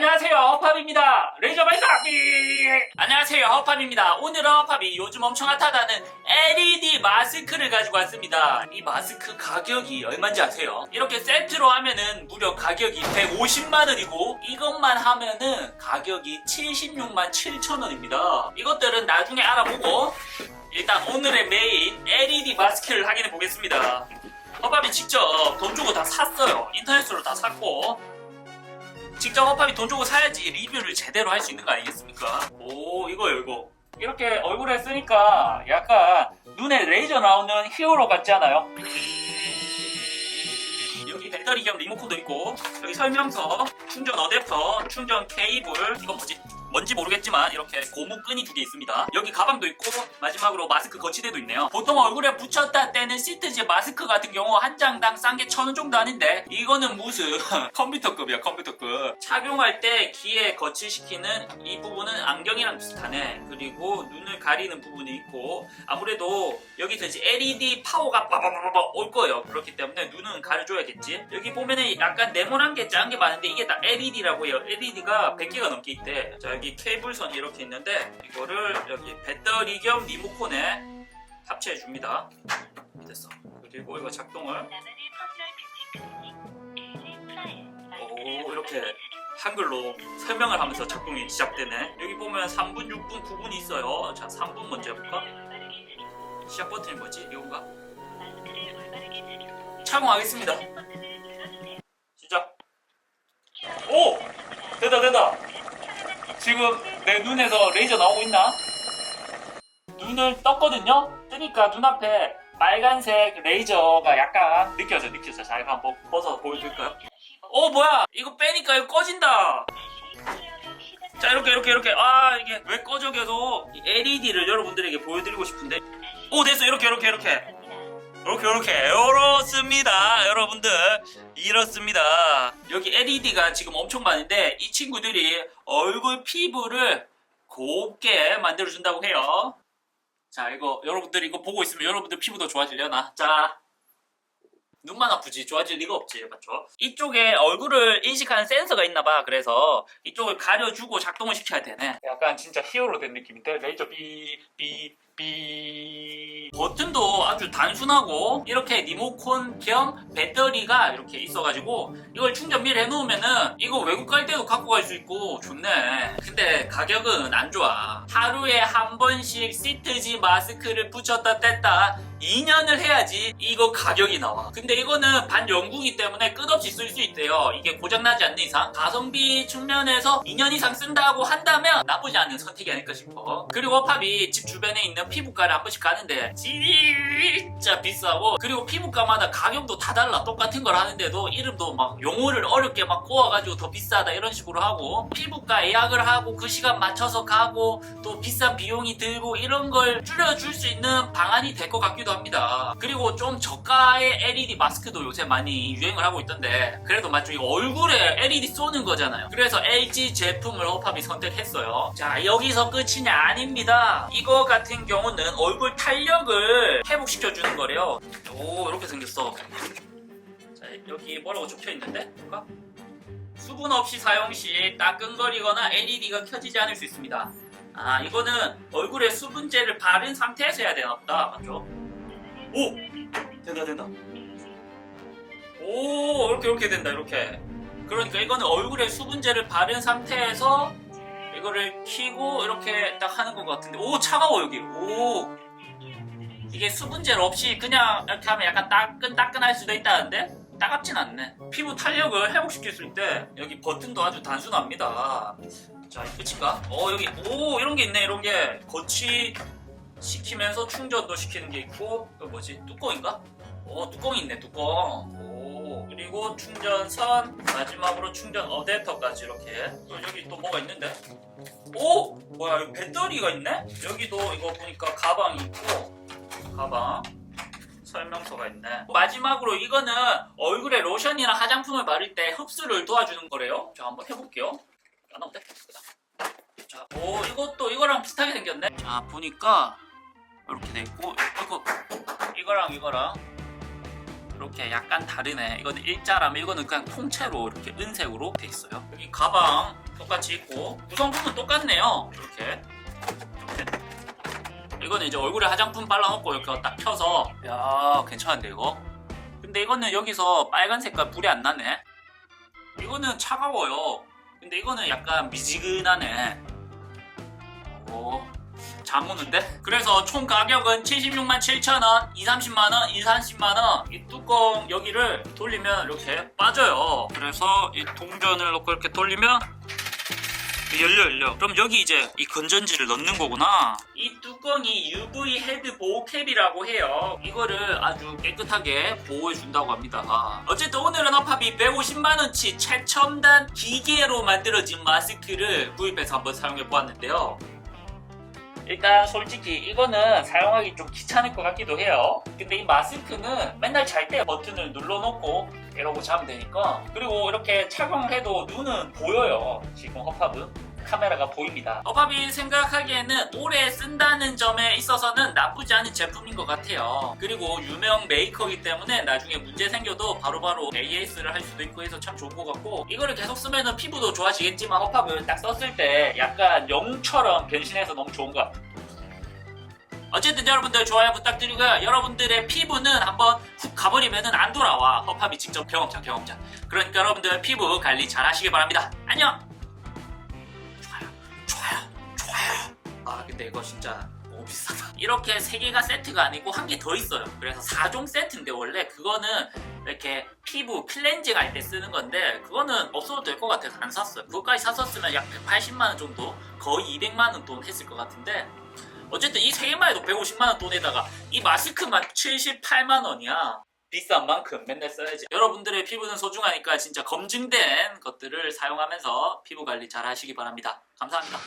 안녕하세요 허팝입니다. 레이저 발사기! 안녕하세요 허팝입니다. 오늘은 허팝이 요즘 엄청 핫하다는 LED 마스크를 가지고 왔습니다. 이 마스크 가격이 얼마인지 아세요? 이렇게 세트로 하면은 무려 가격이 150만원이고 이것만 하면은 가격이 76만 7천원입니다. 이것들은 나중에 알아보고 일단 오늘의 메인 LED 마스크를 확인해 보겠습니다. 허팝이 직접 돈 주고 다 샀어요. 인터넷으로 다 샀고 직접 허팝이 돈 주고 사야지 리뷰를 제대로 할 수 있는 거 아니겠습니까? 오 이거요 이거 이렇게 얼굴에 쓰니까 약간 눈에 레이저 나오는 히어로 같지 않아요? 여기 배터리 겸 리모컨도 있고 여기 설명서, 충전 어댑터, 충전 케이블 이건 뭐지? 뭔지 모르겠지만 이렇게 고무 끈이 두 개 있습니다. 여기 가방도 있고 마지막으로 마스크 거치대도 있네요. 보통 얼굴에 붙였다 떼는 시트지 마스크 같은 경우 한 장당 싼 게 천 원 정도 하는데 이거는 무슨 컴퓨터급이야 컴퓨터급. 착용할 때 귀에 거치시키는 이 부분은 안경이랑 비슷하네. 그리고 눈을 가리는 부분이 있고 아무래도 여기서 이제 LED 파워가 빠바바바바 올 거예요. 그렇기 때문에 눈은 가려줘야겠지. 여기 보면은 약간 네모난 게짠게 많은데 이게 다 LED라고 해요. LED가 100개가 넘게 있대. 자 여기 케이블선이 이렇게 있는데 이거를 여기 배터리 겸 리모컨에 합체해 줍니다. 됐어. 그리고 이거 작동을 오 이렇게 한글로 설명을 하면서 작동이 시작되네. 여기 보면 3분, 6분, 9분이 있어요. 자 3분 먼저 해볼까? 시작 버튼이 뭐지? 이건가? 착용하겠습니다. 시작. 오! 된다 된다. 지금 내 눈에서 레이저 나오고 있나? 눈을 떴거든요? 뜨니까 눈앞에 빨간색 레이저가 약간 느껴져 느껴져. 자 이거 한번 벗어 보여줄까요? 어 뭐야! 이거 빼니까 이거 꺼진다! 자 이렇게 이렇게 이렇게. 아 이게 왜 꺼져 계속? 이 LED를 여러분들에게 보여드리고 싶은데. 오 됐어. 이렇게 이렇게 이렇게 이렇게 이렇게 이렇습니다. 여러분들 이렇습니다. 여기 LED가 지금 엄청 많은데 이 친구들이 얼굴 피부를 곱게 만들어준다고 해요. 자 이거 여러분들 이거 보고 있으면 여러분들 피부도 좋아지려나? 자 눈만 아프지? 좋아질 리가 없지 맞죠? 이쪽에 얼굴을 인식하는 센서가 있나봐. 그래서 이쪽을 가려주고 작동을 시켜야 되네. 약간 진짜 히어로 된 느낌인데 레이저 삐삐 삐 버튼도 아주 단순하고 이렇게 리모컨 겸 배터리가 이렇게 있어가지고 이걸 충전 미리 해놓으면은 이거 외국 갈 때도 갖고 갈 수 있고 좋네 근데 가격은 안 좋아 하루에 한 번씩 시트지 마스크를 붙였다 뗐다 2년을 해야지 이거 가격이 나와. 근데 이거는 반영구이기 때문에 끝없이 쓸 수 있대요. 이게 고장나지 않는 이상. 가성비 측면에서 2년 이상 쓴다고 한다면 나쁘지 않은 선택이 아닐까 싶어. 그리고 팝이 집 주변에 있는 피부과를 한 번씩 가는데 진짜 비싸고 그리고 피부과마다 가격도 다 달라. 똑같은 걸 하는데도 이름도 막 용어를 어렵게 막 꼬아가지고 더 비싸다 이런 식으로 하고 피부과 예약을 하고 그 시간 맞춰서 가고 또 비싼 비용이 들고 이런 걸 줄여줄 수 있는 방안이 될 것 같기도 합니다. 그리고 좀 저가의 LED 마스크도 요새 많이 유행을 하고 있던데 그래도 맞죠? 이거 얼굴에 LED 쏘는 거잖아요. 그래서 LG 제품을 허팝이 선택했어요. 자 여기서 끝이냐 아닙니다. 이거 같은 경우는 얼굴 탄력을 회복시켜주는 거래요. 오 이렇게 생겼어. 자 여기 뭐라고 적혀 있는데? 볼까? 수분 없이 사용 시 따끈거리거나 LED가 켜지지 않을 수 있습니다. 아 이거는 얼굴에 수분제를 바른 상태에서 해야 되나 보다 맞죠? 오! 된다 된다 오 이렇게 이렇게 된다 이렇게 그러니까 이거는 얼굴에 수분제를 바른 상태에서 이거를 키고 이렇게 딱 하는 것 같은데 오 차가워 여기 오 이게 수분제를 없이 그냥 이렇게 하면 약간 따끈따끈할 수도 있다는데 따갑진 않네 피부 탄력을 회복시킬 수 있대 여기 버튼도 아주 단순합니다 자, 이 끝인가? 어, 여기, 오, 이런 게 있네, 이런 게. 거치 시키면서 충전도 시키는 게 있고, 이거 뭐지? 뚜껑인가? 오, 뚜껑이 있네, 뚜껑. 오, 그리고 충전선, 마지막으로 충전 어댑터까지 이렇게. 또 여기 또 뭐가 있는데? 오! 뭐야, 여기 배터리가 있네? 여기도 이거 보니까 가방이 있고, 가방. 설명서가 있네. 마지막으로 이거는 얼굴에 로션이나 화장품을 바를 때 흡수를 도와주는 거래요. 자, 한번 해볼게요. 돼. 자, 오 이것도 이거랑 비슷하게 생겼네. 자 보니까 이렇게 돼 있고 이거 이거랑 이거랑 이렇게 약간 다르네. 이거는 일자라면 이거는 그냥 통째로 이렇게 은색으로 돼 있어요. 여기 가방 똑같이 있고 구성품은 똑같네요. 이렇게. 이거는 이제 얼굴에 화장품 발라놓고 이렇게 딱 펴서 야 괜찮은데 이거? 근데 이거는 여기서 빨간 색깔 불이 안 나네. 이거는 차가워요. 근데 이거는 약간 미지근하네. 오, 잘 오는데? 그래서 총 가격은 76만 7천원, 2, 30만원, 2, 30만원. 이 뚜껑 여기를 돌리면 이렇게 빠져요. 그래서 이 동전을 넣고 이렇게 돌리면 열려 열려. 그럼 여기 이제 이 건전지를 넣는 거구나. 이 뚜껑이 UV 헤드 보호캡이라고 해요. 이거를 아주 깨끗하게 보호해 준다고 합니다. 어쨌든 오늘은 어팝이 150만 원치 최첨단 기계로 만들어진 마스크를 구입해서 한번 사용해 보았는데요. 일단 솔직히 이거는 사용하기 좀 귀찮을 것 같기도 해요. 근데 이 마스크는 맨날 잘 때 버튼을 눌러놓고 이러고 자면 되니까 그리고 이렇게 착용해도 눈은 보여요. 지금 허팝은. 카메라가 보입니다. 허팝이 생각하기에는 오래 쓴다는 점에 있어서는 나쁘지 않은 제품인 것 같아요. 그리고 유명 메이커이기 때문에 나중에 문제 생겨도 바로바로 AS를 할 수도 있고 해서 참 좋은 것 같고 이거를 계속 쓰면 피부도 좋아지겠지만 허팝을 딱 썼을 때 약간 영웅처럼 변신해서 너무 좋은 것 같아요. 어쨌든 여러분들 좋아요 부탁드리고요. 여러분들의 피부는 한번 훅 가버리면은 안 돌아와. 허팝이 직접 경험자 경험자. 그러니까 여러분들 피부 관리 잘 하시길 바랍니다. 안녕! 근데 이거 진짜 너무 비싸다. 이렇게 세 개가 세트가 아니고 한 개 더 있어요. 그래서 4종 세트인데 원래 그거는 이렇게 피부 클렌징 할 때 쓰는 건데 그거는 없어도 될 것 같아서 안 샀어요. 그거까지 샀었으면 약 180만원 정도 거의 200만원 돈 했을 것 같은데 어쨌든 이세 개만 해도 150만원 돈에다가 이 마스크만 78만원이야. 비싼 만큼 맨날 써야지. 여러분들의 피부는 소중하니까 진짜 검증된 것들을 사용하면서 피부 관리 잘 하시기 바랍니다. 감사합니다.